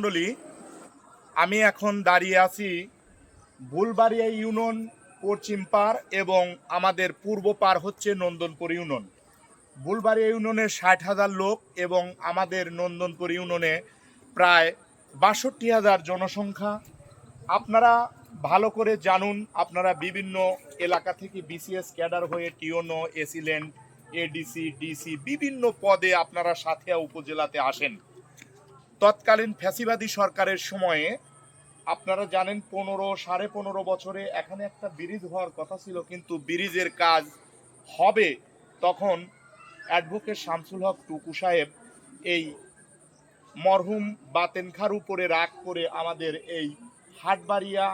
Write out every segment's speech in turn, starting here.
মণ্ডলী আমি এখন দাঁড়িয়ে আছি বুলবাড়িয়া ইউনিয়ন পশ্চিম পার এবং আমাদের পূর্ব পার হচ্ছে নন্দনপুর ইউনিয়ন। বুলবাড়িয়া ইউনিয়নে ষাট হাজার লোক এবং আমাদের নন্দনপুর ইউনিয়নে প্রায় বাষট্টি হাজার জনসংখ্যা। আপনারা ভালো করে জানুন, আপনারা বিভিন্ন এলাকা থেকে বিসিএস ক্যাডার হয়ে টিওনো, এসিলেন্ট, এডিসি, ডিসি বিভিন্ন পদে আপনারা সাথিয়া উপজেলাতে আসেন। তৎকালীন ফ্যাসিবাদী সরকারের সময়ে, আপনারা জানেন পনেরো, সাড়ে পনেরো বছরে এখানে একটা ব্রিজ হওয়ার কথা ছিল, কিন্তু ব্রিজের কাজ হবে তখন অ্যাডভোকেট শামসুল হক টুকু সাহেব এই মরহুম বাতেনখার উপরে রাগ করে আমাদের এই হাটবাড়িয়া,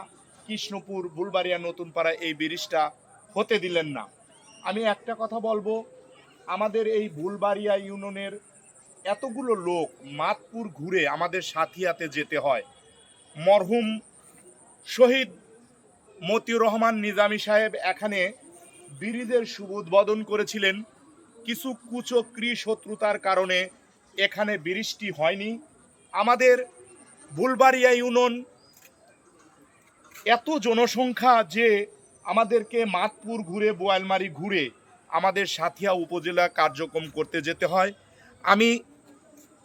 কৃষ্ণপুর, বুলবাড়িয়া, নতুনপাড়া এই ব্রিজটা হতে দিলেন না। আমি একটা কথা বলব, আমাদের এই বুলবাড়িয়া ইউনিয়নের এতগুলো লোক মাতপুর ঘুরে আমাদের সাথিয়াতে যেতে হয়। মরহুম শহীদ মতিউর রহমান নিজামী সাহেব এখানে ব্রিজের শুভ উদ্বোধন করেছিলেন। কিছু কুচক্রী শত্রুতার কারণে এখানে বৃষ্টি হয়নি। আমাদের বুলবাড়িয়া ইউনিয়ন এত জনসংখ্যা যে আমাদেরকে মাতপুর ঘুরে, বোয়ালমারি ঘুরে আমাদের সাথিয়া উপজেলা কার্যক্রম করতে যেতে হয়। আমি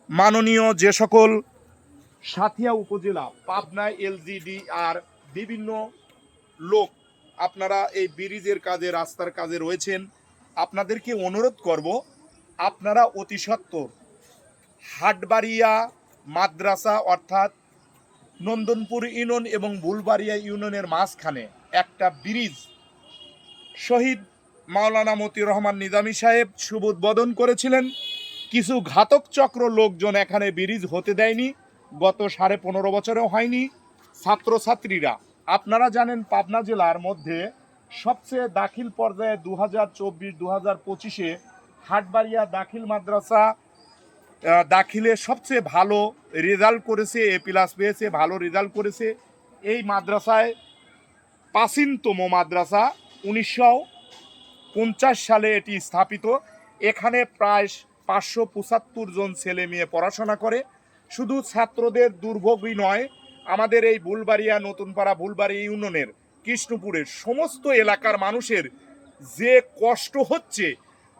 মাননীয় যে সকল সাথিয়া উপজেলা, পাবনা, এলজিডি আর বিভিন্ন লোক আপনারা এই ব্রিজের কাজে, রাস্তার কাজে রয়েছেন, আপনাদেরকে অনুরোধ করব, আপনারা অতি সত্বর হাটবাড়িয়া মাদ্রাসা অর্থাৎ নন্দনপুর ইউনিয়ন এবং বুলবাড়িয়া ইউনিয়নের মাঝখানে একটা ব্রিজ শহীদ মাওলানা মতিউর রহমান নিজামী সাহেব শুভ উদ্বোধন করেছিলেন। কিছু ঘাতক চক্র লোকজন এখানে ব্রিজ হতে দেয়নি। গত সাড়ে পনেরো বছরেও হয়নি। ছাত্রছাত্রীরা, আপনারা জানেন পাবনা জেলার মধ্যে সবচেয়ে দাখিল পর্যায়ে দু হাজার চব্বিশ দু হাজার পঁচিশে হাটবাড়িয়া দাখিল মাদ্রাসা দাখিলে সবচেয়ে ভালো রেজাল্ট করেছে, এ প্লাস পেয়েছে, ভালো রেজাল্ট করেছে। এই মাদ্রাসায় প্রাচীনতম মাদ্রাসা, উনিশশো পঞ্চাশ সালে এটি স্থাপিত। এখানে প্রায় পাঁচশো পঁচাত্তর জন ছেলে মেয়ে পড়াশোনা করে। শুধু ছাত্রদের দুর্ভোগই নয় আমাদের এই বুলবাড়িয়া নতুনপাড়া বুলবাড়ি ইউনিয়নের কৃষ্ণপুরের সমস্ত এলাকার মানুষের যে কষ্ট হচ্ছে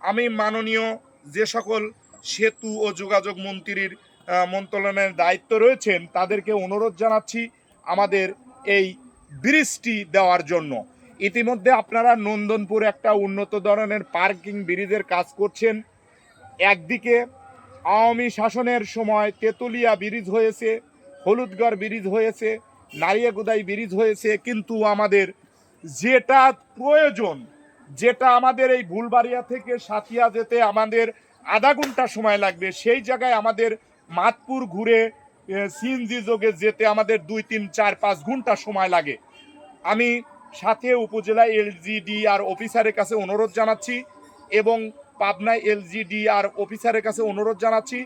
আমি মাননীয় যে সকল সেতু ও যোগাযোগ মন্ত্রীর আহ, মন্ত্রণালয়ের দায়িত্ব রয়েছেন তাদেরকে অনুরোধ জানাচ্ছি আমাদের এই ব্রিজটি দেওয়ার জন্য। ইতিমধ্যে আপনারা নন্দনপুর একটা উন্নত ধরনের পার্কিং ব্রিজের কাজ করছেন। একদিকে আওয়ামী শাসনের সময় তেতুলিয়া ব্রিজ হয়েছে, হলুদগড় ব্রিজ হয়েছে, নারিয়াগুদাই ব্রিজ হয়েছে, কিন্তু আমাদের যেটা প্রয়োজন, যেটা আমাদের এই ভুলবাড়িয়া থেকে সাথিয়া যেতে আমাদের আধা ঘণ্টা সময় লাগবে, সেই জায়গায় আমাদের মাতপুর ঘুরে সিএনজি যোগে যেতে আমাদের দুই, তিন, চার, পাঁচ ঘণ্টা সময় লাগে। আমি সাথে উপজেলা এলজিডি আর অফিসারের কাছে অনুরোধ জানাচ্ছি এবং পাবনা এলজিডি আর অফিসারের কাছে অনুরোধ জানাচ্ছি,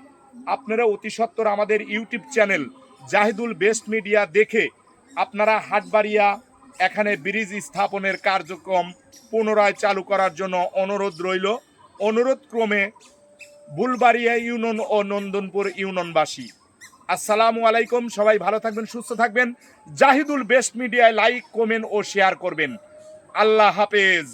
আপনারা অতি সত্বর আমাদের YouTube channel Zahidul best media দেখে আপনারা হাটবাড়িয়া এখানে ব্রিজ স্থাপনের কার্যক্রম পুনরায় চালু করার জন্য অনুরোধ রইল। অনুরোধ ক্রমে বুলবাড়িয়া ইউনিয়ন ও নন্দনপুর ইউনিয়নবাসী। আসসালামু আলাইকুম, সবাই ভালো থাকবেন, সুস্থ থাকবেন। জাহিদুল বেস্ট মিডিয়ায় লাইক, কমেন্ট ও শেয়ার করবেন। আল্লাহ হাফেজ।